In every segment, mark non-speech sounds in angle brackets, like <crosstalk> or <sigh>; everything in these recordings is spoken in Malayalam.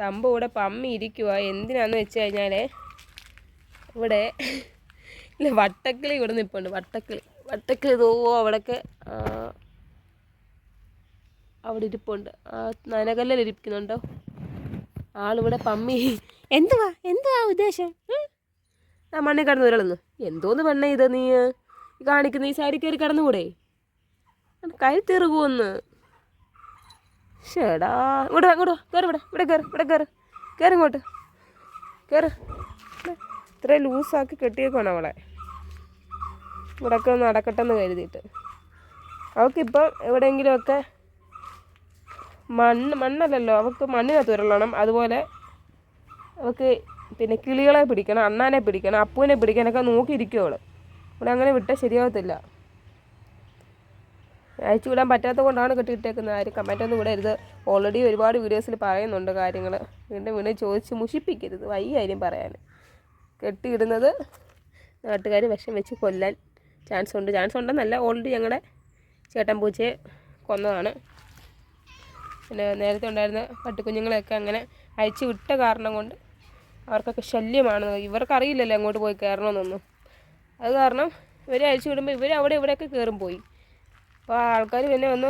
തമ്പ് ഇവിടെ പമ്മി ഇരിക്കുക എന്തിനാന്ന് വെച്ച് കഴിഞ്ഞാൽ ഇവിടെ ഇല്ല വട്ടക്കിളി ഇവിടെ നിൽപ്പുണ്ട് വട്ടക്കിളി. വട്ടക്കിളി ഇതോ അവിടെയൊക്കെ അവിടെ ഇരിപ്പുണ്ട്. നനകല്ലിൽ ഇരിക്കുന്നുണ്ടോ? ആളിവിടെ പമ്മി. എന്തുവാ? എന്തുവാ ഉദ്ദേശം? ആ മണ്ണിൽ കിടന്ന് ഉരളുന്നു. എന്തോന്ന് പെണ്ണേ ഇത് നീ? കാണിക്കുന്ന ഈ സാരി കയറി കിടന്നുകൂടെ? കഴുത്തിറുകുമെന്ന് ഷേടാ. വാ, ഇങ്ങോട്ട് കയറി ഇവിടെ ഇവിടെ കയറി ഇവിടെ കയറി കയറി ഇങ്ങോട്ട്. കയറി ഇത്ര ലൂസാക്കി കെട്ടിയേക്കാണ് അവളെ. ഇവിടെയൊക്കെ ഒന്ന് നടക്കട്ടെ എന്ന് കരുതിയിട്ട്. അവൾക്കിപ്പം എവിടെയെങ്കിലുമൊക്കെ മണ്ണ് മണ്ണല്ലല്ലോ. അവൾക്ക് മണ്ണിനകത്ത് ഉരുളണം അതുപോലെ അവൾക്ക് പിന്നെ കിളികളെ പിടിക്കണം അണ്ണാനെ പിടിക്കണം അപ്പൂനെ പിടിക്കാനൊക്കെ നോക്കിയിരിക്കും അവൾ ഇവിടെ അങ്ങനെ വിട്ടാൽ ശരിയാവത്തില്ല. അയച്ചു വിടാൻ പറ്റാത്തത് കൊണ്ടാണ് കെട്ടിയിട്ടേക്കുന്നത്. ആരും കമന്റ് ഒന്നും വിടരുത് ഓൾറെഡി ഒരുപാട് വീഡിയോസിൽ പറയുന്നുണ്ട് കാര്യങ്ങൾ വീണ്ടും വീണ്ടും ചോദിച്ച് മുഷിപ്പിക്കരുത്. വൈ കാര്യം പറയാൻ. കെട്ടിയിടുന്നത് നാട്ടുകാർ വിഷം വെച്ച് കൊല്ലാൻ ചാൻസ് ഉണ്ട്. ചാൻസ് ഉണ്ടെന്നല്ല ഓൾറെഡി ഞങ്ങളുടെ ചേട്ടൻ പൂച്ചയെ കൊന്നതാണ്. പിന്നെ നേരത്തെ ഉണ്ടായിരുന്ന പട്ടിക്കുഞ്ഞുങ്ങളെയൊക്കെ അങ്ങനെ അയച്ചു വിട്ട കാരണം കൊണ്ട് അവർക്കൊക്കെ ശല്യമാണ്. ഇവർക്കറിയില്ലല്ലോ അങ്ങോട്ട് പോയി കയറണമെന്നൊന്നും. അത് കാരണം ഇവരെ അയച്ചു വിടുമ്പോൾ ഇവർ അവിടെ ഇവിടെയൊക്കെ കയറും പോയി. അപ്പോൾ ആൾക്കാർ പിന്നെ വന്ന്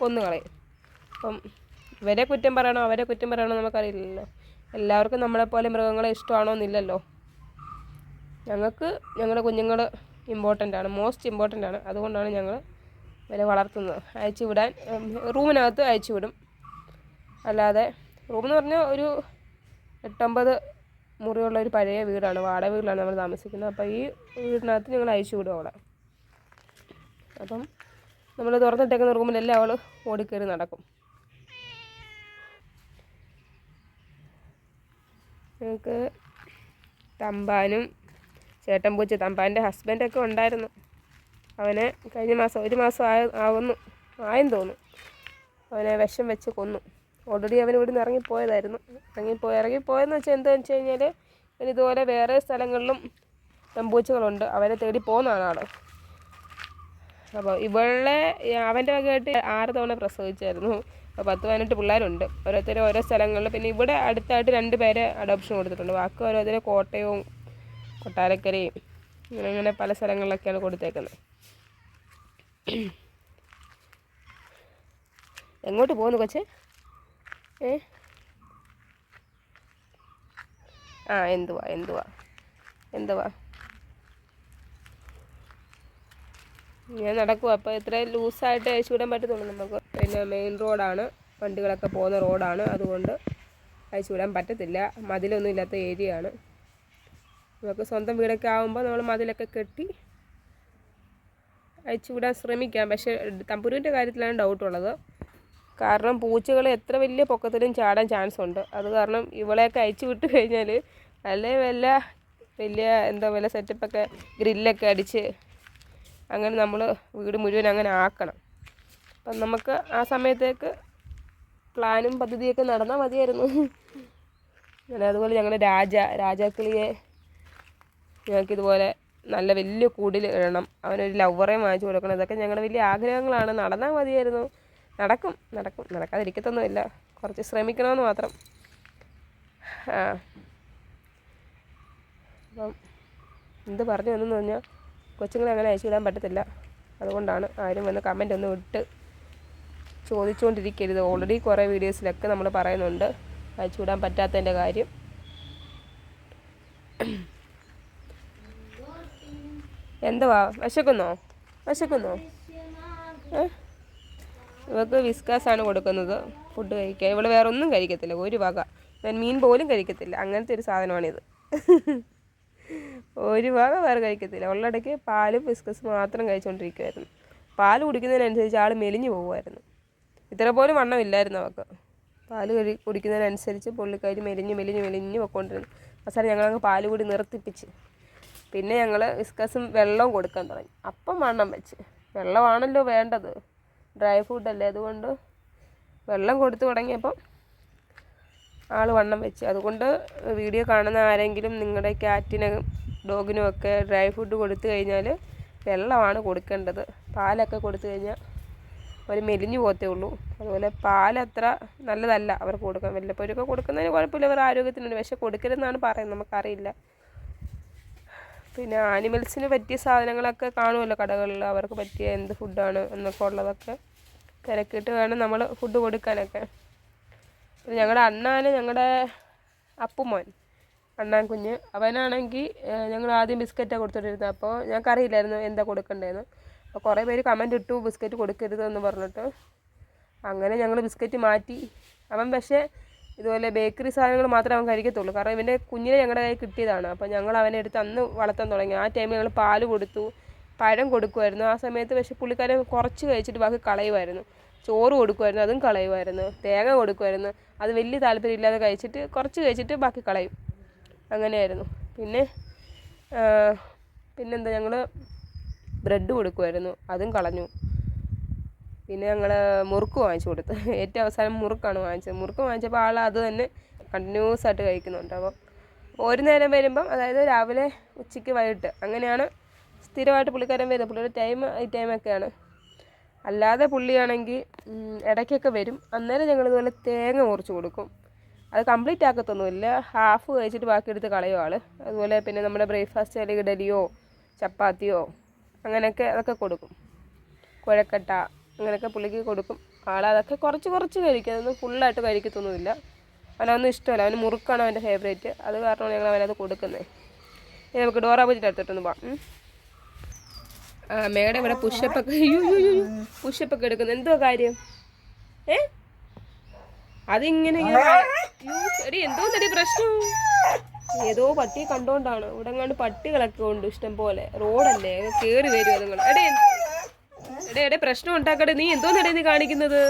കൊന്നു കളയും. അപ്പം ഇവരെ കുറ്റം പറയണോ അവരെ കുറ്റം പറയണോ നമുക്കറിയില്ലല്ലോ. എല്ലാവർക്കും നമ്മളെപ്പോലെ മൃഗങ്ങളെ ഇഷ്ടമാണോ എന്നില്ലല്ലോ. ഞങ്ങൾക്ക് ഞങ്ങളുടെ കുഞ്ഞുങ്ങൾ ഇമ്പോർട്ടന്റ് ആണ് മോസ്റ്റ് ഇമ്പോർട്ടന്റ് ആണ്. അതുകൊണ്ടാണ് ഞങ്ങൾ ഇവരെ വളർത്തുന്നത്. അയച്ചു വിടാൻ റൂമിനകത്ത് അയച്ചു വിടും. അല്ലാതെ റൂമെന്ന് പറഞ്ഞാൽ ഒരു എട്ടൊമ്പത് മുറിയുള്ള ഒരു പഴയ വീടാണ് വാടക വീട്ടിലാണ് നമ്മൾ താമസിക്കുന്നത്. അപ്പോൾ ഈ വീടിനകത്ത് ഞങ്ങൾ അയച്ചു വിടും അവിടെ അപ്പം നമ്മൾ തുറന്നിട്ടേക്കുന്ന റൂമിലെല്ലാം അവൾ ഓടിക്കയറി നടക്കും. ഞങ്ങൾക്ക് തമ്പാനും ചേട്ടൻ പൂച്ച തമ്പാന്റെ ഹസ്ബൻഡൊക്കെ ഉണ്ടായിരുന്നു. അവനെ കഴിഞ്ഞ മാസം ഒരു മാസം ആയ ആവുന്നു. ആയെന്ന് തോന്നുന്നു. അവനെ വിഷം വെച്ച് കൊന്നു. ഓൾറെഡി അവൻ ഇവിടെ നിന്ന് ഇറങ്ങിപ്പോയതായിരുന്നു. ഇറങ്ങിപ്പോയി ഇറങ്ങിപ്പോയെന്ന് വെച്ചാൽ എന്താണെന്ന് വെച്ച് കഴിഞ്ഞാൽ ഇതുപോലെ വേറെ സ്ഥലങ്ങളിലും പെമ്പൂച്ചകളുണ്ട് അവരെ തേടി പോകുന്നതാണ് ആൾ അപ്പോൾ ഇവളെ അവന്റെ വകയായിട്ട് ആറ് തവണ പ്രസവിച്ചായിരുന്നു. അപ്പോൾ പത്ത് പതിനെട്ട് പിള്ളേരുണ്ട്. ഓരോരുത്തർ ഓരോ സ്ഥലങ്ങളിൽ. പിന്നെ ഇവിടെ അടുത്തായിട്ട് രണ്ട് പേരെ അഡോപ്ഷൻ കൊടുത്തിട്ടുണ്ട്. ബാക്കി ഓരോരുത്തരെ കോട്ടയവും കൊട്ടാരക്കരയും അങ്ങനെ അങ്ങനെ പല സ്ഥലങ്ങളിലൊക്കെയാണ് കൊടുത്തേക്കുന്നത്. എങ്ങോട്ട് പോകുന്നു കൊച്ചേ? ഏ? ആ എന്തുവാ എന്തുവാ എന്തുവാ? ഞാൻ നടക്കും അപ്പോൾ ഇത്രയും ലൂസായിട്ട് അയച്ചു വിടാൻ പറ്റത്തുള്ളൂ നമുക്ക്. പിന്നെ മെയിൻ റോഡാണ് വണ്ടികളൊക്കെ പോകുന്ന റോഡാണ് അതുകൊണ്ട് അയച്ചു വിടാൻ പറ്റത്തില്ല. മതിലൊന്നും ഇല്ലാത്ത ഏരിയ ആണ്. നമുക്ക് സ്വന്തം വീടൊക്കെ ആകുമ്പോൾ നമ്മൾ മതിലൊക്കെ കെട്ടി അയച്ചു വിടാൻ ശ്രമിക്കാം. പക്ഷേ തമ്പുരുവിന്റെ കാര്യത്തിലാണ് ഡൗട്ടുള്ളത് കാരണം പൂച്ചകൾ എത്ര വലിയ പൊക്കത്തിലും ചാടാൻ ചാൻസ് ഉണ്ട്. അത് കാരണം ഇവളെയൊക്കെ അയച്ചു വിട്ട് കഴിഞ്ഞാൽ നല്ല വല്ല വലിയ എന്താ വല്ല സെറ്റപ്പൊക്കെ ഗ്രില്ലൊക്കെ അടിച്ച് അങ്ങനെ നമ്മൾ വീട് മുഴുവൻ അങ്ങനെ ആക്കണം. അപ്പം നമുക്ക് ആ സമയത്തേക്ക് പ്ലാനും പദ്ധതിയൊക്കെ നടന്നാൽ മതിയായിരുന്നു. അങ്ങനെ അതുപോലെ ഞങ്ങൾ രാജ രാജാക്കിളിയെ ഞങ്ങൾക്കിതുപോലെ നല്ല വലിയ കൂടിൽ ഇടണം. അവനൊരു ലവറേ വാങ്ങിച്ചു കൊടുക്കണം. ഇതൊക്കെ ഞങ്ങളുടെ വലിയ ആഗ്രഹങ്ങളാണ്. നടന്നാൽ മതിയായിരുന്നു. നടക്കും നടക്കും. നടക്കാതിരിക്കത്തൊന്നുമില്ല. കുറച്ച് ശ്രമിക്കണമെന്ന് മാത്രം. ആ. അപ്പം എന്ത് പറഞ്ഞു എന്നു പറഞ്ഞാൽ കൊച്ചുങ്ങളെ അങ്ങനെ അയച്ചു വിടാൻ പറ്റത്തില്ല. അതുകൊണ്ടാണ് ആരും വന്ന് കമന്റ് ഒന്നും ഇട്ട് ചോദിച്ചുകൊണ്ടിരിക്കരുത് ഓൾറെഡി കുറേ വീഡിയോസിലൊക്കെ നമ്മൾ പറയുന്നുണ്ട്. അയച്ചു വിടാൻ പറ്റാത്തതിന്റെ കാര്യം. എന്തുവാ? വിശക്കുന്നോ? വിശക്കുന്നോ? ഇവക്ക് വിസ്കാസാണ് കൊടുക്കുന്നത്. ഫുഡ് കഴിക്കുക ഇവൾ വേറെ ഒന്നും കഴിക്കത്തില്ല. ഒരു വക. ഞാൻ മീൻ പോലും കഴിക്കത്തില്ല. അങ്ങനത്തെ ഒരു സാധനമാണിത്. <laughs> ഒരു വക വേറെ കഴിക്കത്തില്ല. ഉള്ളിടയ്ക്ക് പാലും ബിസ്ക്കസ് മാത്രം കഴിച്ചുകൊണ്ടിരിക്കുമായിരുന്നു പാൽ കുടിക്കുന്നതിനനുസരിച്ച് ആൾ മെലിഞ്ഞു പോകുമായിരുന്നു ഇത്ര പോലും വണ്ണമില്ലായിരുന്നു അവൾക്ക് പാൽ കഴി കുടിക്കുന്നതിനനുസരിച്ച് പുള്ളിക്കാരി മെലിഞ്ഞ് മെലിഞ്ഞ് മെലിഞ്ഞ് പൊയ്ക്കൊണ്ടിരുന്നു അവസാനം ഞങ്ങളങ്ങ് പാൽ കൂടി നിർത്തിപ്പിച്ച്. പിന്നെ ഞങ്ങൾ വിസ്കസും വെള്ളവും കൊടുക്കാൻ തുടങ്ങി. അപ്പം വണ്ണം വെച്ച്. വെള്ളമാണല്ലോ വേണ്ടത്. ഡ്രൈ ഫ്രൂട്ടല്ലേ അതുകൊണ്ട് വെള്ളം കൊടുത്തു തുടങ്ങിയപ്പം ആൾ വണ്ണം വെച്ച്. അതുകൊണ്ട് വീഡിയോ കാണുന്ന ആരെങ്കിലും നിങ്ങളുടെ ക്യാറ്റിനും ഡോഗിനും ഒക്കെ ഡ്രൈ ഫുഡ് കൊടുത്തു കഴിഞ്ഞാൽ വെള്ളമാണ് കൊടുക്കേണ്ടത്. പാലൊക്കെ കൊടുത്തു കഴിഞ്ഞാൽ അവർ മെലിഞ്ഞു പോകത്തേ ഉള്ളൂ. അതുപോലെ പാലത്ര നല്ലതല്ല അവർക്ക് കൊടുക്കാൻ. വല്ലപ്പോഴൊക്കെ കൊടുക്കുന്നതിന് കുഴപ്പമില്ല. അവർ ആരോഗ്യത്തിനുണ്ട്. പക്ഷെ കൊടുക്കരുതെന്നാണ് പറയുന്നത്. നമുക്കറിയില്ല. പിന്നെ ആനിമൽസിന് പറ്റിയ സാധനങ്ങളൊക്കെ കാണുമല്ലോ കടകളിൽ അവർക്ക് പറ്റിയ എന്ത് ഫുഡാണ് എന്നൊക്കെ ഉള്ളതൊക്കെ തിരക്കിയിട്ട് വേണം നമ്മൾ ഫുഡ് കൊടുക്കാനൊക്കെ. ഞങ്ങളുടെ അണ്ണാന് ഞങ്ങളുടെ അപ്പുമോൻ അണ്ണാൻ കുഞ്ഞ്. അവനാണെങ്കിൽ ഞങ്ങൾ ആദ്യം ബിസ്ക്കറ്റാണ് കൊടുത്തോണ്ടിരുന്നത് അപ്പോൾ ഞങ്ങൾക്കറിയില്ലായിരുന്നു എന്താ കൊടുക്കണ്ടേന്ന്. അപ്പോൾ കുറേ പേര് കമന്റ് ഇട്ടു ബിസ്ക്കറ്റ് കൊടുക്കരുത് എന്ന് പറഞ്ഞിട്ട്. അങ്ങനെ ഞങ്ങൾ ബിസ്ക്കറ്റ് മാറ്റി. അവൻ പക്ഷേ ഇതുപോലെ ബേക്കറി സാധനങ്ങൾ മാത്രമേ അവൻ കഴിക്കത്തുള്ളൂ. കാരണം ഇവന്റെ കുഞ്ഞിനെ ഞങ്ങളുടെ കയ്യിൽ കിട്ടിയതാണ്. അപ്പോൾ ഞങ്ങൾ അവനെ എടുത്ത് അന്ന് വളർത്താൻ തുടങ്ങി. ആ ടൈമിൽ ഞങ്ങൾ പാൽ കൊടുത്തു പഴം കൊടുക്കുമായിരുന്നു ആ സമയത്ത് പക്ഷേ പുള്ളിക്കാരൻ കുറച്ച് കഴിച്ചിട്ട് ബാക്കി കളയുമായിരുന്നു ചോറ് കൊടുക്കുമായിരുന്നു അതും കളയുമായിരുന്നു തേങ്ങ കൊടുക്കുമായിരുന്നു അത് വലിയ താല്പര്യമില്ലാതെ കഴിച്ചിട്ട് കുറച്ച് കഴിച്ചിട്ട് ബാക്കി കളയും. അങ്ങനെയായിരുന്നു. പിന്നെ പിന്നെന്താ ഞങ്ങൾ ബ്രെഡ് കൊടുക്കുമായിരുന്നു അതും കളഞ്ഞു. പിന്നെ ഞങ്ങൾ മുറുക്ക് വാങ്ങിച്ചു കൊടുത്തു. ഏറ്റവും അവസാനം മുറുക്കാണ് വാങ്ങിച്ചത്. മുറുക്ക് വാങ്ങിച്ചപ്പോൾ ആൾ അത് തന്നെ കണ്ടിന്യൂസ് ആയിട്ട് കഴിക്കുന്നുണ്ട്. അപ്പോൾ ഒരു നേരം വരുമ്പം അതായത് രാവിലെ ഉച്ചയ്ക്ക് വൈകിട്ട് അങ്ങനെയാണ് സ്ഥിരമായിട്ട് പുള്ളിക്കാരൻ വരുന്നത്. പുള്ളിയുടെ ടൈം ഈ ടൈമൊക്കെയാണ്. അല്ലാതെ പുള്ളിയാണെങ്കിൽ ഇടയ്ക്കൊക്കെ വരും. അന്നേരം ഞങ്ങൾ ഇതുപോലെ തേങ്ങ മുറിച്ച് കൊടുക്കും. അത് കംപ്ലീറ്റ് ആക്കത്തൊന്നുമില്ല. ഹാഫ് കഴിച്ചിട്ട് ബാക്കി എടുത്ത് കളയും ആൾ അതുപോലെ പിന്നെ നമ്മുടെ ബ്രേക്ക്ഫാസ്റ്റ് അല്ലെങ്കിൽ ഇഡലിയോ ചപ്പാത്തിയോ അങ്ങനെയൊക്കെ അതൊക്കെ കൊടുക്കും. കുഴക്കട്ട അങ്ങനെയൊക്കെ പുള്ളിക്ക് കൊടുക്കും. ആളതൊക്കെ കുറച്ച് കുറച്ച് കഴിക്കും. അതൊന്നും ഫുള്ളായിട്ട് കഴിക്കത്തൊന്നുമില്ല. അവനൊന്നും ഇഷ്ടമല്ല. അവന് മുറുക്കാണ് അവന്റെ ഫേവറേറ്റ് അത് കാരണമാണ് ഞങ്ങൾ അവനത് കൊടുക്കുന്നത് ഇനി നമുക്ക് ഡോറ ബുജിന്റെ അടുത്തിട്ടൊന്ന്. ആ മേഡം ഇവിടെ പുഷപ്പൊക്കെ പുഷപ്പൊക്കെ എടുക്കുന്നു. എന്തോ കാര്യം? ഏ? അതിങ്ങനെ എടി എന്തോ തടി പ്രശ്നം? ഏതോ പട്ടി കണ്ടോണ്ടാണ്. ഇവിടെ കണ്ട് പട്ടികളൊക്കെ ഉണ്ട് ഇഷ്ടം പോലെ. റോഡല്ലേ കേറി വരും അതുങ്ങൾ എടേ എടേ എടേ പ്രശ്നം ഉണ്ടാക്കട്ടെ നീ എന്തോ നടേ നീ കാണിക്കുന്നത്?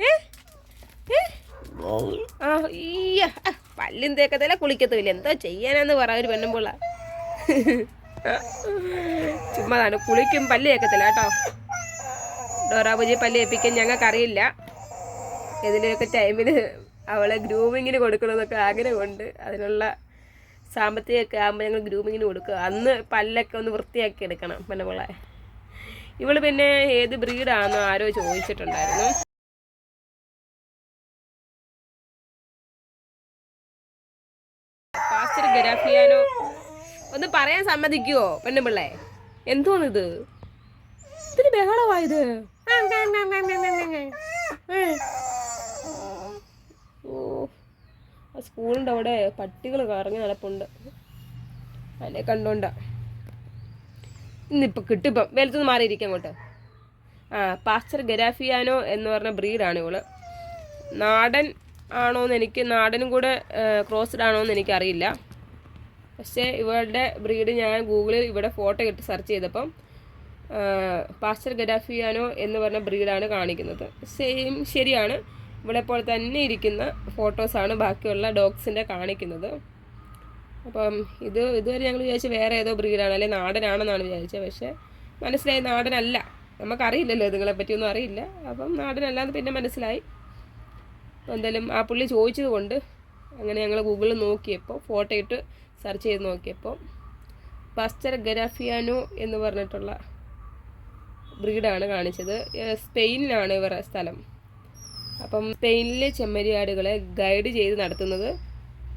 ഏ? ആ ഈയ പല്ലും തേക്കത്തില്ല കുളിക്കത്തുമില്ല എന്തോ ചെയ്യാനാന്ന് പറ ഒരു പെണ്ണുമ്പോൾ ചുമ്മാതാണ്. കുളിക്കും പല്ല് ഏക്കത്തില്ല കേട്ടോ. ഡോറാബുജി പല്ല് ഏൽപ്പിക്കാൻ ഞങ്ങൾക്കറിയില്ല. ഇതിന്റെയൊക്കെ ടൈമിൽ അവളെ ഗ്രൂമിങ്ങിന് കൊടുക്കണമെന്നൊക്കെ ആഗ്രഹമുണ്ട്. അതിനുള്ള സാമ്പത്തികമൊക്കെ ആകുമ്പോൾ ഞങ്ങൾ ഗ്രൂമിങ്ങിന് കൊടുക്കുക അന്ന് പല്ലൊക്കെ ഒന്ന് വൃത്തിയാക്കി എടുക്കണം പിന്നെ മോളെ. ഇവൾ പിന്നെ ഏത് ബ്രീഡാണെന്നോ ആരോ ചോദിച്ചിട്ടുണ്ടായിരുന്നു. പാസ്റ്റർ ഗരാഫിയാനോ ഒന്ന് പറയാൻ സമ്മതിക്കുവോ പെണ്ണുപിള്ളെ? എന്തോന്നിത്? ഇതിന് ബഹളമായത്? ഓ സ്കൂളിന്റെ അവിടെ പട്ടികൾ കറങ്ങി നടപ്പുണ്ട്. അതിനെ കണ്ടോണ്ട. ഇന്നിപ്പോൾ കിട്ടിപ്പം. വലുത്തുനിന്ന് മാറിയിരിക്കാം അങ്ങോട്ട്. ആ പാസ്റ്റർ ഗരാഫിയാനോ എന്ന് പറഞ്ഞ ബ്രീഡാണ് ഇവൾ. നാടൻ ആണോ എന്ന് എനിക്ക് നാടനും കൂടെ ക്രോസ്ഡ് ആണോ എന്ന് എനിക്കറിയില്ല. പക്ഷേ ഇവളുടെ ബ്രീഡ് ഞാൻ ഗൂഗിളിൽ ഇവിടെ ഫോട്ടോ ഇട്ട് സെർച്ച് ചെയ്തപ്പം പാസ്റ്റർ ഗഡാഫിയാനോ എന്ന് പറഞ്ഞ ബ്രീഡാണ് കാണിക്കുന്നത്. സെയിം ശരിയാണ്. ഇവിടെ പോലെ തന്നെ ഇരിക്കുന്ന ഫോട്ടോസാണ് ബാക്കിയുള്ള ഡോഗ്സിന്റെ കാണിക്കുന്നത്. അപ്പം ഇത് ഇതുവരെ ഞങ്ങൾ വിചാരിച്ച വേറെ ഏതോ ബ്രീഡാണ് അല്ലെങ്കിൽ നാടനാണെന്നാണ് വിചാരിച്ചത്. പക്ഷേ മനസ്സിലായി നാടനല്ല. നമുക്കറിയില്ലല്ലോ ഇതുങ്ങളെ പറ്റിയൊന്നും അറിയില്ല. അപ്പം നാടനല്ല എന്ന് പിന്നെ മനസ്സിലായി. എന്തായാലും ആ പുള്ളി ചോദിച്ചത് കൊണ്ട് അങ്ങനെ ഞങ്ങൾ ഗൂഗിളിൽ നോക്കിയപ്പോൾ ഫോട്ടോ ഇട്ട് സെർച്ച് ചെയ്ത് നോക്കിയപ്പോൾ പാസ്റ്റർ ഗരാഫിയാനോ എന്ന് പറഞ്ഞിട്ടുള്ള ബ്രീഡാണ് കാണിച്ചത്. സ്പെയിനിലാണ് ഇവരുടെ സ്ഥലം. അപ്പം സ്പെയിനിലെ ചെമ്മരിയാടുകളെ ഗൈഡ് ചെയ്ത് നടത്തുന്നത്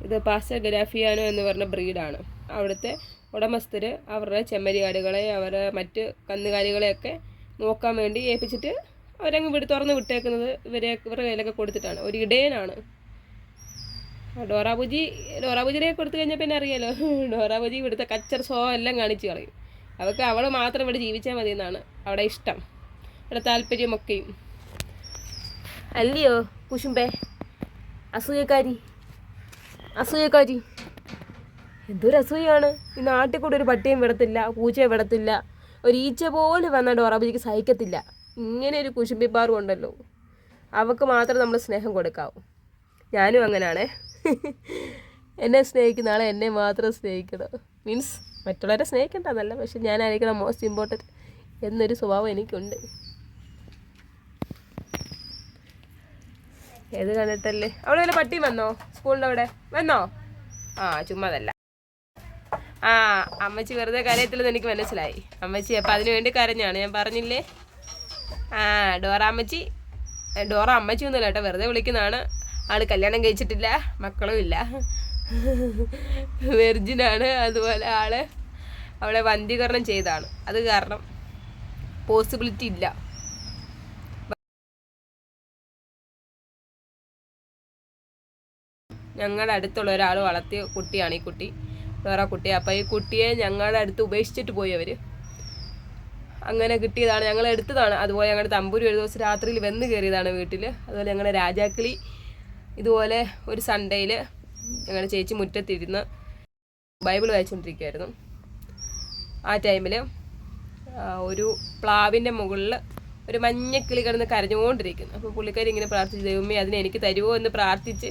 ഇത് പാസ്റ്റർ ഗരാഫിയാനോ എന്ന് പറഞ്ഞ ബ്രീഡാണ് അവിടുത്തെ ഉടമസ്ഥർ അവരുടെ ചെമ്മരിയാടുകളെ അവരുടെ മറ്റ് കന്നുകാലികളെയൊക്കെ നോക്കാൻ വേണ്ടി ഏൽപ്പിച്ചിട്ട് അവരങ്ങ് വിട് തുറന്ന് വിട്ടേക്കുന്നത് ഇവരെ ഇവരുടെ കയ്യിലൊക്കെ കൊടുത്തിട്ടാണ്. ഒരു ഇടയനാണ്. ഡോറാബുജി ഡോറാബുജിനെ കൊടുത്തു കഴിഞ്ഞാൽ പിന്നെ അറിയാലോ. ഡോറാബുജി ഇവിടുത്തെ കച്ചർ സോ എല്ലാം കാണിച്ചു കളയും. അവൾക്ക് അവൾ മാത്രം ഇവിടെ ജീവിച്ചാൽ മതി എന്നാണ് അവിടെ ഇഷ്ടം. അവിടെ താല്പര്യമൊക്കെയും അല്ലയോ കുശുമ്പേ അസൂയക്കാരി. അസൂയക്കാരി. എന്തൊരു അസൂയാണ്. ഈ നാട്ടിൽ കൂടെ ഒരു പട്ടിയും വിടത്തില്ല പൂച്ചയെ വിടത്തില്ല. ഒരു ഈച്ച പോലെ വന്ന ഡോറാബുജിക്ക് സഹിക്കത്തില്ല. ഇങ്ങനെ ഒരു കുശുമ്പിപ്പാറും ഉണ്ടല്ലോ. അവൾക്ക് മാത്രം നമ്മൾ സ്നേഹം കൊടുക്കാവൂ. ഞാനും അങ്ങനെയാണേ എന്നെ സ്നേഹിക്കുന്ന ആളെ എന്നെ മാത്രം സ്നേഹിക്കണം. മീൻസ് മറ്റുള്ളവരെ സ്നേഹിക്കണ്ടെന്നല്ല പക്ഷെ ഞാനായിരിക്കണം മോസ്റ്റ് ഇമ്പോർട്ടന്റ് എന്നൊരു സ്വഭാവം എനിക്കുണ്ട്. ഏത് കണ്ടിട്ടല്ലേ? അവിടെ വല്ല പട്ടി വന്നോ? സ്കൂളിന്റെ അവിടെ? വന്നോ? ആ ചുമ്മാതല്ല. ആ അമ്മച്ചി വെറുതെ കരയത്തില്ലെന്ന് എനിക്ക് മനസ്സിലായി. അമ്മച്ചി അപ്പം അതിനു വേണ്ടി കരഞ്ഞാണ്. ഞാൻ പറഞ്ഞില്ലേ? ആ ഡോറ അമ്മച്ചി. ഡോറ അമ്മച്ചി ഒന്നുമില്ല കേട്ടോ. വെറുതെ വിളിക്കുന്നതാണ്. ആൾ കല്യാണം കഴിച്ചിട്ടില്ല മക്കളും ഇല്ല. വെർജിനാണ് അതുപോലെ ആൾ അവളെ വന്ധീകരണം ചെയ്താണ് അത് കാരണം പോസിബിലിറ്റി ഇല്ല. ഞങ്ങളുടെ അടുത്തുള്ള ഒരാൾ വളർത്തിയ കുട്ടിയാണ് ഈ കുട്ടി. വേറെ കുട്ടി. അപ്പോൾ ഈ കുട്ടിയെ ഞങ്ങളുടെ അടുത്ത് ഉപേക്ഷിച്ചിട്ട് പോയി അവർ അങ്ങനെ കിട്ടിയതാണ്. ഞങ്ങൾ എടുത്തതാണ്. അതുപോലെ ഞങ്ങളുടെ തമ്പൂരി ഒരു ദിവസം രാത്രിയിൽ വന്ന് കയറിയതാണ് വീട്ടിൽ അതുപോലെ ഞങ്ങളുടെ രാജാക്കിളി ഇതുപോലെ ഒരു സൺഡേയിൽ ഞങ്ങളുടെ ചേച്ചി മുറ്റത്തിരുന്ന് ബൈബിൾ വായിച്ചുകൊണ്ടിരിക്കുമായിരുന്നു ആ ടൈമിൽ ഒരു പ്ലാവിന്റെ മുകളിൽ ഒരു മഞ്ഞക്കിളി കിടന്ന് കരഞ്ഞുകൊണ്ടിരിക്കുന്നു അപ്പോൾ പുള്ളിക്കാരി ഇങ്ങനെ പ്രാർത്ഥിച്ചു ദൈവമേ അതിനെ എനിക്ക് തരുമോ എന്ന് പ്രാർത്ഥിച്ച്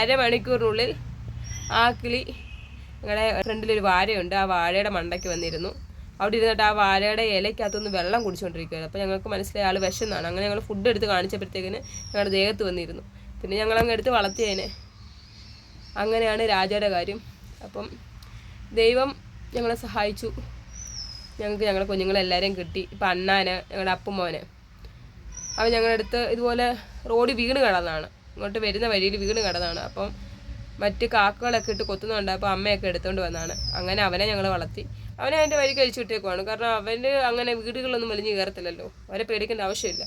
അരമണിക്കൂറിനുള്ളിൽ ആ കിളി ഞങ്ങളുടെ ഫ്രണ്ടിലൊരു വാഴയുണ്ട്. ആ വാഴയുടെ മണ്ടയ്ക്ക് വന്നിരുന്നു. അവിടെ ഇരുന്നിട്ട് ആ വാഴയുടെ ഇലയ്ക്കകത്തുനിന്ന് വെള്ളം കുടിച്ചുകൊണ്ടിരിക്കുകയായിരുന്നു അപ്പോൾ ഞങ്ങൾക്ക് മനസ്സിലായ ആൾ വിശന്നാണ്. അങ്ങനെ ഞങ്ങൾ ഫുഡ് എടുത്ത് കാണിച്ചപ്പോഴത്തേക്കിന് ഞങ്ങളുടെ ദേഹത്ത് വന്നിരുന്നു. പിന്നെ ഞങ്ങൾ അങ്ങ് എടുത്ത് വളർത്തിയതിനെ അങ്ങനെയാണ് രാജയുടെ കാര്യം. അപ്പം ദൈവം ഞങ്ങളെ സഹായിച്ചു. ഞങ്ങൾക്ക് ഞങ്ങളുടെ കുഞ്ഞുങ്ങളെല്ലാവരെയും കിട്ടി. ഇപ്പം അണ്ണാന് ഞങ്ങളുടെ അപ്പുമോന്. അവൻ ഞങ്ങളുടെ അടുത്ത് ഇതുപോലെ റോഡ് വീണ് കിടന്നാണ് ഇങ്ങോട്ട് വരുന്ന വഴിയിൽ വീണ് കിടന്നാണ് അപ്പം മറ്റ് കാക്കകളൊക്കെ ഇട്ട് കൊത്തുന്നുണ്ട് അപ്പോൾ അമ്മയൊക്കെ എടുത്തുകൊണ്ട് വന്നാണ് അങ്ങനെ അവനെ ഞങ്ങൾ വളർത്തി. അവനെ അതിന്റെ വഴി കഴിച്ചു വിട്ടേക്കുവാണ്. കാരണം അവന്റെ അങ്ങനെ വീടുകളൊന്നും വലിഞ്ഞ് കയറത്തില്ലല്ലോ. അവരെ പേടിക്കേണ്ട ആവശ്യമില്ല.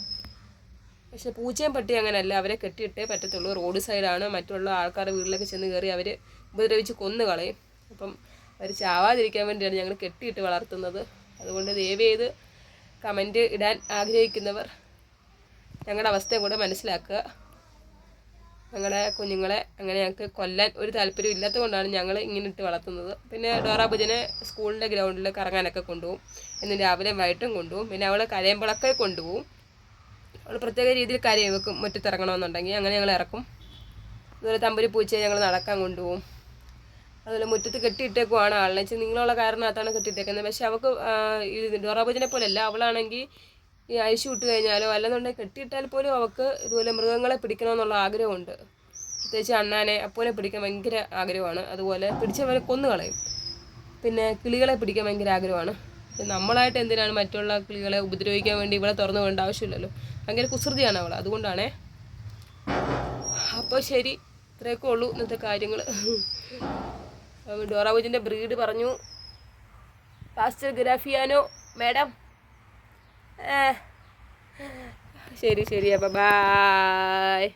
പക്ഷെ പൂച്ചയും പട്ടി അങ്ങനെയല്ല അവരെ കെട്ടിയിട്ടേ പറ്റത്തുള്ളൂ. റോഡ് സൈഡാണ്. മറ്റുള്ള ആൾക്കാരുടെ വീട്ടിലൊക്കെ ചെന്ന് കയറി അവർ ഉപദ്രവിച്ച് കൊന്നു കളയും. അപ്പം അവർ ചാവാതിരിക്കാൻ വേണ്ടിയാണ് ഞങ്ങൾ കെട്ടിയിട്ട് വളർത്തുന്നത്. അതുകൊണ്ട് ദയവ് ചെയ്ത് കമന്റ് ഇടാൻ ആഗ്രഹിക്കുന്നവർ ഞങ്ങളുടെ അവസ്ഥയും കൂടെ മനസ്സിലാക്കുക. ഞങ്ങളുടെ കുഞ്ഞുങ്ങളെ അങ്ങനെ ഞങ്ങൾക്ക് കൊല്ലാൻ ഒരു താല്പര്യം ഇല്ലാത്തത് കൊണ്ടാണ് ഞങ്ങൾ ഇങ്ങനെ ഇട്ട് വളർത്തുന്നത്. പിന്നെ ഡോറാബുജനെ സ്കൂളിന്റെ ഗ്രൗണ്ടിൽ കറങ്ങാനൊക്കെ കൊണ്ടുപോകും. എന്ന് രാവിലെ വൈകിട്ടും കൊണ്ടുപോകും. പിന്നെ അവൾ കരയമ്പളൊക്കെ കൊണ്ടുപോകും. അവൾ പ്രത്യേക രീതിയിൽ കരയും വെക്കും മുറ്റത്തിറങ്ങണമെന്നുണ്ടെങ്കിൽ അങ്ങനെ ഞങ്ങൾ ഇറക്കും. അതുപോലെ തമ്പുരി പൂച്ചയെ ഞങ്ങൾ നടക്കാൻ കൊണ്ടുപോകും. അതുപോലെ മുറ്റത്ത് കെട്ടിയിട്ടേക്കുവാണ് ആളിനെ വെച്ചാൽ നിങ്ങളുള്ള കാരണത്താണ് കെട്ടിയിട്ടേക്കുന്നത്. പക്ഷെ അവൾക്ക് ഇത് ഡോറാബുജിനെ പോലെയല്ല. അവളാണെങ്കിൽ ഈ അഴിച്ചു വിട്ട് കഴിഞ്ഞാലോ അല്ലെന്നുണ്ടെങ്കിൽ കെട്ടിയിട്ടാൽ പോലും അവൾക്ക് ഇതുപോലെ മൃഗങ്ങളെ പിടിക്കണമെന്നുള്ള ആഗ്രഹമുണ്ട്. പ്രത്യേകിച്ച് അണ്ണാനെ അപ്പോനെ പിടിക്കാൻ ഭയങ്കര ആഗ്രഹമാണ്. അതുപോലെ പിടിച്ചവരെ കൊന്നു കളയും. പിന്നെ കിളികളെ പിടിക്കാൻ ഭയങ്കര ആഗ്രഹമാണ്. നമ്മളായിട്ട് എന്തിനാണ് മറ്റുള്ള കിളികളെ ഉപദ്രവിക്കാൻ വേണ്ടി ഇവിടെ തുറന്നു വേണ്ട ആവശ്യമില്ലല്ലോ. ഭയങ്കര കുസൃതിയാണ് അവൾ അതുകൊണ്ടാണേ. അപ്പോൾ ശരി. ഇത്രയൊക്കെ ഉള്ളൂ ഇന്നത്തെ കാര്യങ്ങൾ ഡോറാബുജിന്റെ ബ്രീഡ് പറഞ്ഞു. Pastor ഗ്രാഫിയാനോ madam? ശരി ശരി. അപ്പം ബായ്.